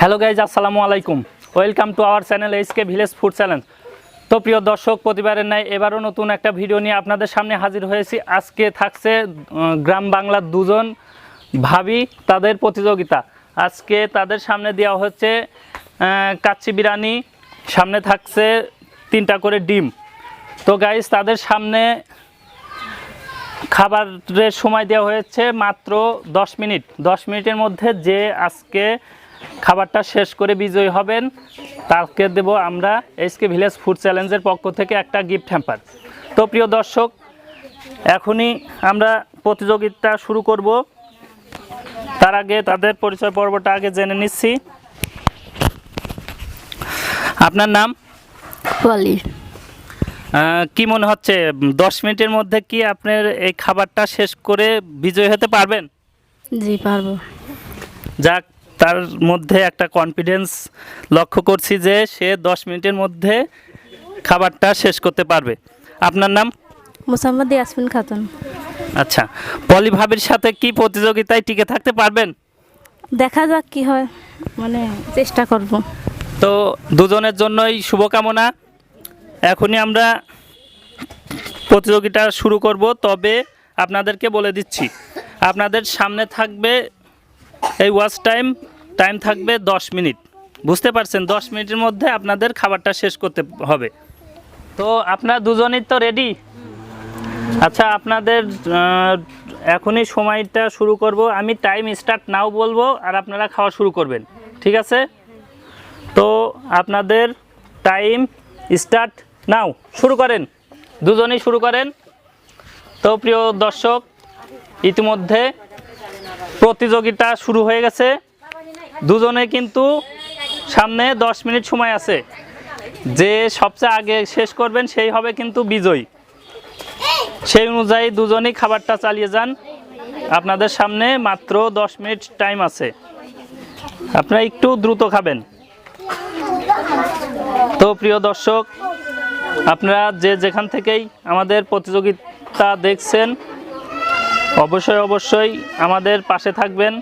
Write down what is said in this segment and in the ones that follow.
Hello guys আসসালামু আলাইকুম। Welcome to our channel HK village food channel তো প্রিয় দর্শক, প্রতিবারের ন্যায় এবারও নতুন একটা ভিডিও নিয়ে আপনাদের সামনে হাজির হয়েছি। আজকে থাকছে গ্রাম বাংলার দুজন ভাবি, তাদের প্রতিযোগিতা। আজকে তাদের সামনে দেওয়া হচ্ছে কাচ্চি বিরিয়ানি। সামনে থাকছে তিনটা করে ডিম। তো গাইজ তাদের সামনে খাবারের সময় দেওয়া হয়েছে মাত্র দশ মিনিট। দশ মিনিটের মধ্যে যে আজকে খাবারটা শেষ করে বিজয়ী হবেন। তাকে দেব আমরা এসকে ভিলেজ ফুড চ্যালেঞ্জের পক্ষ থেকে একটা গিফট হ্যাম্পার তো প্রিয় দর্শক এখনই আমরা প্রতিযোগিতা শুরু করব। তার আগে তাদের পরিচয় পর্বটা আগে জেনে নিচ্ছি। আপনার নাম? কি মনে হচ্ছে দশ মিনিটের মধ্যে কি আপনার এই খাবারটা শেষ করে বিজয় হতে পারবেন? জি পারব। যাক তার মধ্যে একটা কনফিডেন্স লক্ষ্য করছি যে সে দশ মিনিটের মধ্যে খাবারটা শেষ করতে পারবে। আপনার নাম? মোসাম্মদ ইয়াসমিন খাতুন। আচ্ছা পলি ভাবির সাথে কি প্রতিযোগিতায় টিকে থাকতে পারবেন? দেখা যাক কি হয় মানে চেষ্টা করব। তো দুজনের জন্যই শুভকামনা। এখনই আমরা প্রতিযোগিতা শুরু করব তবে আপনাদেরকে বলে দিচ্ছি আপনাদের সামনে থাকবে এই ওয়াচ টাইম টাইম থাকবে দশ মিনিট। বুঝতে পারছেন? দশ মিনিটের মধ্যে আপনাদের খাবারটা শেষ করতে হবে। তো আপনার দুজনেই তো রেডি আচ্ছা আপনাদের এখনই সময়টা শুরু করব। আমি টাইম স্টার্ট নাও বলব আর আপনারা খাওয়া শুরু করবেন। ঠিক আছে? তো আপনাদের টাইম স্টার্ট নাও শুরু করেন। দুজনেই শুরু করেন। তো প্রিয় দর্শক, ইতিমধ্যে প্রতিযোগিতা শুরু হয়ে গেছে। দুজনে কিন্তু সামনে দশ মিনিট সময় আছে। যে সবচেয়ে আগে শেষ করবেন সেই হবে কিন্তু বিজয়ী। সেই অনুযায়ী দুজনেই খাবারটা চালিয়ে যান। আপনাদের সামনে মাত্র দশ মিনিট টাইম আছে। আপনারা একটু দ্রুত খাবেন। তো প্রিয় দর্শক, আপনারা যে যেখান থেকেই আমাদের প্রতিযোগিতা দেখছেন, অবশ্যই অবশ্যই আমাদের পাশে থাকবেন।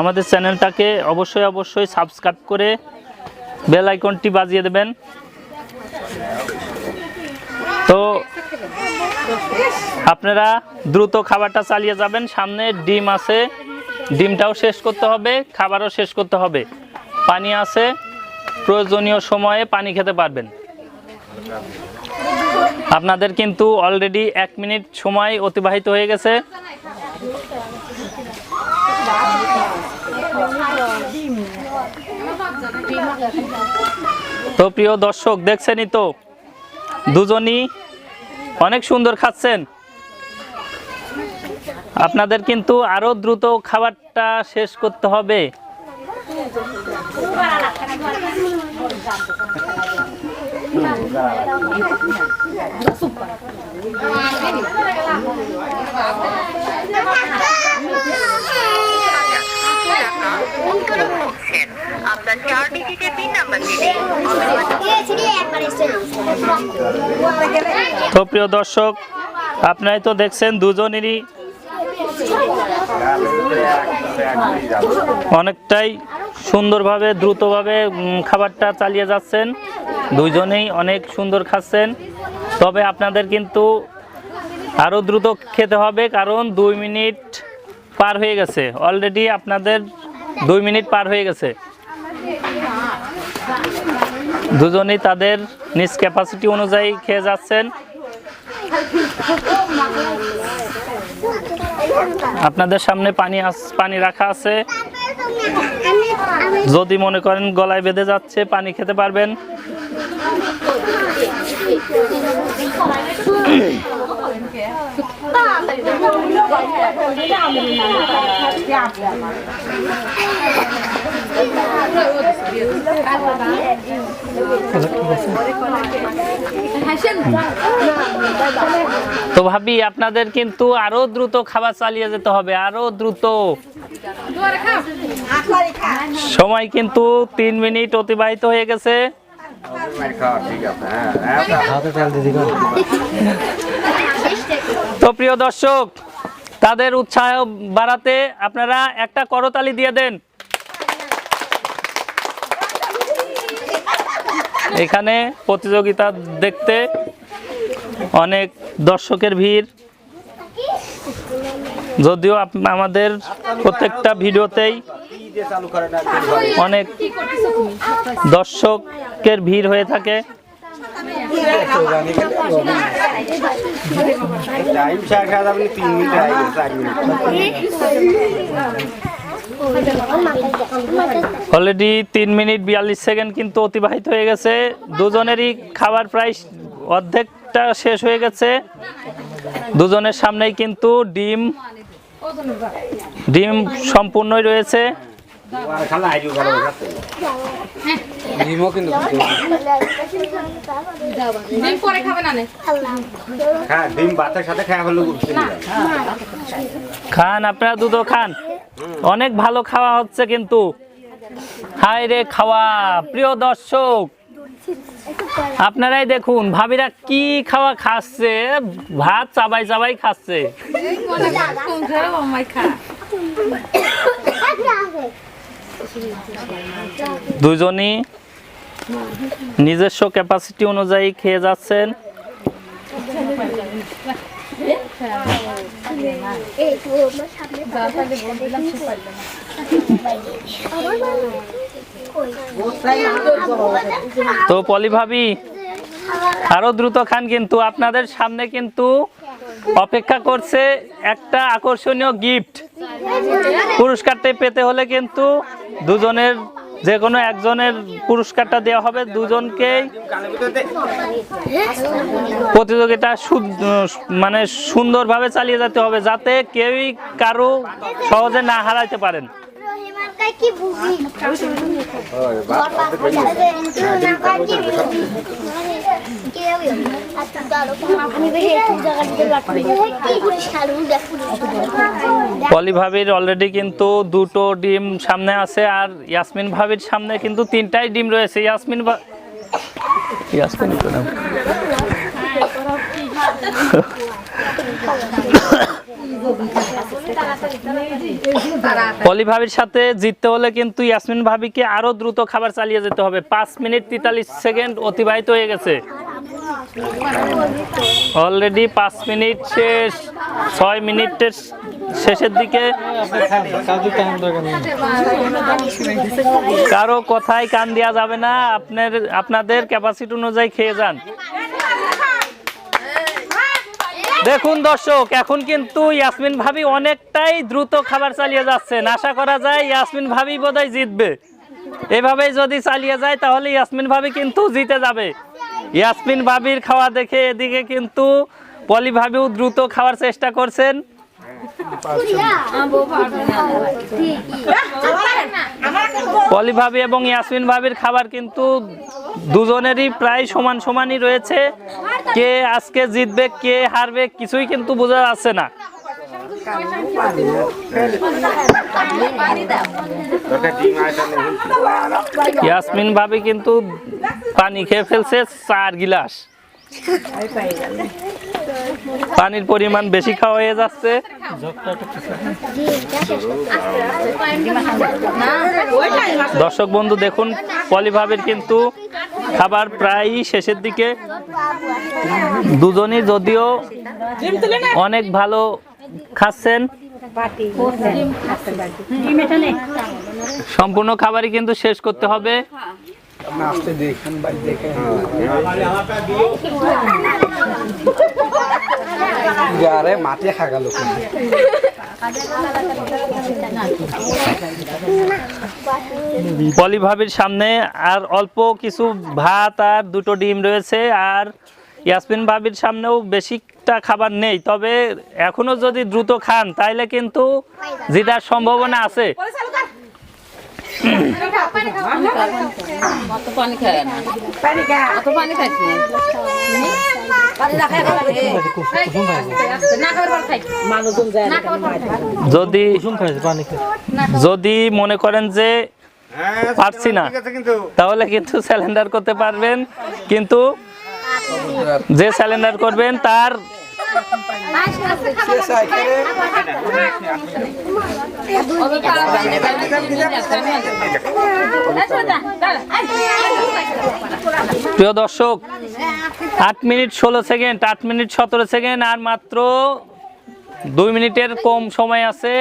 আমাদের চ্যানেলটাকে অবশ্যই অবশ্যই সাবস্ক্রাইব করে বেল আইকনটি বাজিয়ে দেবেন। তো আপনারা দ্রুত খাবারটা চালিয়ে যাবেন। সামনে ডিম আছে, ডিমটাও শেষ করতে হবে, খাবারও শেষ করতে হবে। পানি আছে, প্রয়োজনীয় সময়ে পানি খেতে পারবেন। আপনাদের কিন্তু অলরেডি এক মিনিট সময় অতিবাহিত হয়ে গেছে। তো প্রিয় দর্শক দেখছেনই তো? দুজনই অনেক সুন্দর খাচ্ছেন। আপনাদের কিন্তু আরও দ্রুত খাবারটা শেষ করতে হবে। তো প্রিয় দর্শক, আপনারাই তো দেখছেন দুজনেরই অনেকটাই সুন্দরভাবে, দ্রুতভাবে খাবারটা চালিয়ে যাচ্ছেন। দুইজনেই অনেক সুন্দর খাচ্ছেন। তবে আপনাদের কিন্তু আরও দ্রুত খেতে হবে, কারণ দুই মিনিট পার হয়ে গেছে। অলরেডি আপনাদের দুই মিনিট পার হয়ে গেছে। দুজনেই তাদের নিজ ক্যাপাসিটি অনুযায়ী খেয়ে যাচ্ছেন। আপনাদের সামনে পানি পানি রাখা আছে। যদি মনে করেন গলায় বেঁধে যাচ্ছে, পানি খেতে পারবেন। তো ভাবি, আপনাদের কিন্তু আরও দ্রুত খাবার চালিয়ে যেতে হবে, আরও দ্রুত। সময় কিন্তু তিন মিনিট অতিবাহিত হয়ে গেছে। তো প্রিয় দর্শক তাদের উৎসাহ বাড়াতে আপনারা একটা করতালি দিয়ে দেন। এখানে প্রতিযোগিতা দেখতে অনেক দর্শকের ভিড়। যদিও আমাদের প্রত্যেকটা ভিডিওতেই অনেক দর্শকের ভিড় হয়ে থাকে। টাইম চার আপনি তিন মিনিট আগে চার মিনিট অলরেডি তিন মিনিট বিয়াল্লিশ সেকেন্ড কিন্তু অতিবাহিত হয়ে গেছে। দুজনেরই খাবার প্রায় অর্ধেকটা শেষ হয়ে গেছে। দুজনের সামনেই কিন্তু ডিম। ডিম সম্পূর্ণই রয়েছে। কিন্তু ডিম পরে খাবে না নে? হ্যাঁ ডিম ভাতের সাথে খাওয়া হলো খান আপনারা দুধও খান। অনেক ভালো খাওয়া হচ্ছে কিন্তু। হায় রে খাওয়া প্রিয় দর্শক। আপনারাই দেখুন ভাবিরা কি খাওয়া খাচ্ছে? ভাত চাবাই চাবাই খাচ্ছে। দুজনই নিজস্ব ক্যাপাসিটি অনুযায়ী খেয়ে যাচ্ছেন। তো পলি ভাবি, আরও দ্রুত খান কিন্তু, আপনাদের সামনে কিন্তু অপেক্ষা করছে একটা আকর্ষণীয় গিফট পুরস্কারটা পেতে হলে কিন্তু দুজনের যে কোনো একজনের পুরস্কারটা দেওয়া হবে দুজনকেই। প্রতিযোগিতা মানে সুন্দরভাবে চালিয়ে যেতে হবে যাতে কেউই কারও সহজে না হারাইতে পারেন। কি বুঝি পলি ভাবির অলরেডি কিন্তু দুটো ডিম সামনে আছে আর ইয়াসমিন ভাবির সামনে কিন্তু তিনটাই ডিম রয়েছে ইয়াসমিন ইয়াসমিন। পলি ভাবির সাথে জিততে হলে কিন্তু ইয়াসমিন ভাবিকে আরও দ্রুত খাবার চালিয়ে যেতে হবে। পাঁচ মিনিট তেতাল্লিশ সেকেন্ড অতিবাহিত হয়ে গেছে। অলরেডি পাঁচ মিনিট শেষ, ছয় মিনিটের শেষের দিকে কারও কথায় কান দেওয়া যাবে না। আপনার, আপনাদের ক্যাপাসিটি অনুযায়ী খেয়ে যান। দেখুন দর্শক, এখন কিন্তু ইয়াসমিন ভাবি অনেকটাই দ্রুত খাবার চালিয়ে যাচ্ছেন। আশা করা যায় ইয়াসমিন ভাবি বোধহয় জিতবে। এভাবেই যদি চালিয়ে যায়, তাহলে ইয়াসমিন ভাবি কিন্তু জিতে যাবে। ইয়াসমিন ভাবির খাওয়া দেখে এদিকে কিন্তু পলি ভাবিও দ্রুত খাওয়ার চেষ্টা করছেন। পলি ভাবি এবং ইয়াসমিন ভাবির খাবার কিন্তু দুজনেরই প্রায় সমান সমানই রয়েছে। কে আজকে জিতবে, কে হারবে কিছুই কিন্তু বোঝা যাচ্ছে না। ইয়াসমিন ভাবি কিন্তু পানি খেয়ে ফেলছে চার গিলাস। পানির পরিমাণ বেশি খাওয়া হয়ে যাচ্ছে। দর্শক বন্ধু দেখুন পলিভাবের কিন্তু খাবার প্রায় শেষের দিকে। দুজনই যদিও অনেক ভালো খাচ্ছেন। সম্পূর্ণ খাবারই কিন্তু শেষ করতে হবে। দেখেন আরে মাটি খা গেল পলি ভাবির সামনে আর অল্প কিছু ভাত আর দুটো ডিম রয়েছে আর ইয়াসমিন ভাবির সামনেও বেশিটা খাবার নেই। তবে এখনও যদি দ্রুত খান তাইলে কিন্তু জিতার সম্ভাবনা আছে। যদি যদি মনে করেন যে পারছি না। তাহলে কিন্তু স্যালেন্ডার করতে পারবেন, কিন্তু যে স্যালেন্ডার করবেন, তার প্রিয় দর্শক, আট মিনিট ষোলো সেকেন্ড, আট মিনিট সতেরো সেকেন্ড, আর মাত্র দুই মিনিটের কম সময় আছে।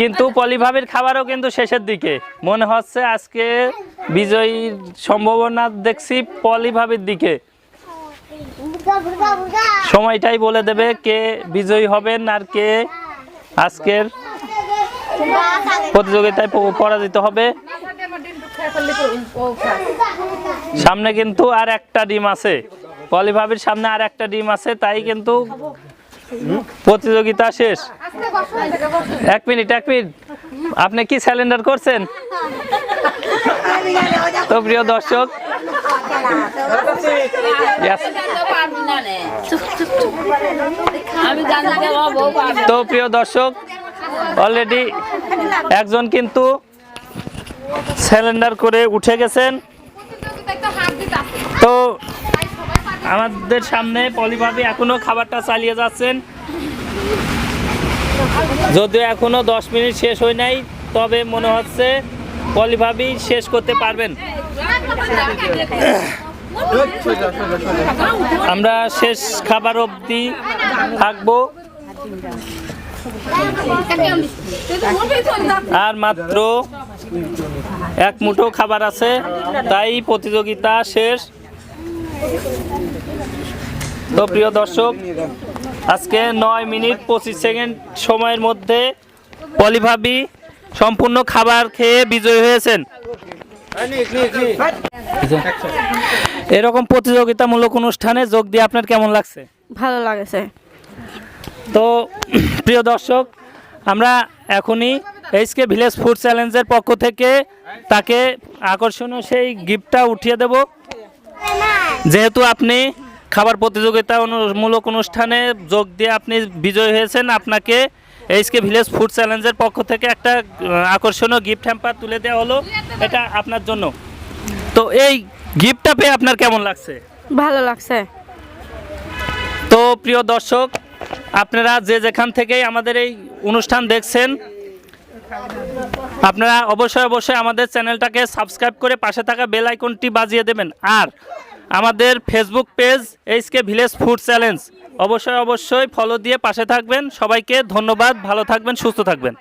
কিন্তু পলিভাবির খাবারও কিন্তু শেষের দিকে। মনে হচ্ছে আজকে বিজয়ীর সম্ভাবনা দেখছি পলিভাবির দিকে। সময়টাই বলে দেবে কে বিজয়ী হবেন আর কে আজকের প্রতিযোগিতায় পরাজিত হবে। সামনে কিন্তু আর একটা ডিম আছে। পলিভাবির সামনে আর একটা ডিম আছে, তাই কিন্তু প্রতিযোগিতা শেষ। এক মিনিট এক মিনিট। আপনি কি স্যালেন্ডার করছেন? তো প্রিয় দর্শক তো প্রিয় দর্শক অলরেডি একজন কিন্তু সিলিন্ডার করে উঠে গেছেন। তো আমাদের সামনে পলিভাবি এখনও খাবারটা চালিয়ে যাচ্ছেন। যদিও এখনও দশ মিনিট শেষ হয় নাই তবে মনে হচ্ছে পলিভাবি শেষ করতে পারবেন। আমরা শেষ খাবার অবধি থাকব। আর মাত্র এক মুঠো খাবার আছে, তাই প্রতিযোগিতা শেষ। তো প্রিয় দর্শক, আজকে নয় মিনিট পঁচিশ সেকেন্ড সময়ের মধ্যে পলিভাবি সম্পূর্ণ খাবার খেয়ে বিজয়ী হয়েছেন। এরকম প্রতিযোগিতামূলক অনুষ্ঠানে যোগ দিয়ে আপনার কেমন লাগছে? ভালো লাগেছে। তো প্রিয় দর্শক আমরা এখনই এইচকে ভিলেজ ফুড চ্যালেঞ্জের পক্ষ থেকে তাকে আকর্ষণীয় সেই গিফটটা উঠিয়ে দেব। যেহেতু আপনি খাবার প্রতিযোগিতা মূলক অনুষ্ঠানে যোগ দিয়ে আপনি বিজয়ী হয়েছেন আপনাকে এইচকে ভিলেজ ফুড চ্যালেঞ্জের পক্ষ থেকে একটা আকর্ষণীয় গিফট হ্যাম্পার তুলে দেওয়া হলো। এটা আপনার জন্য। তো এই গিফটটা পেয়ে আপনার কেমন লাগছে? ভালো লাগছে। তো প্রিয় দর্শক আপনারা যে যেখান থেকেই আমাদের এই অনুষ্ঠান দেখছেন আপনারা অবশ্যই অবশ্যই আমাদের চ্যানেলটাকে সাবস্ক্রাইব করে পাশে থাকা বেল আইকনটি বাজিয়ে দেবেন। আর আমাদের Facebook page HK village food challenge. অবশ্যই অবশ্যই ফলো দিয়ে পাশে থাকবেন। সবাইকে ধন্যবাদ ভালো থাকবেন সুস্থ থাকবেন।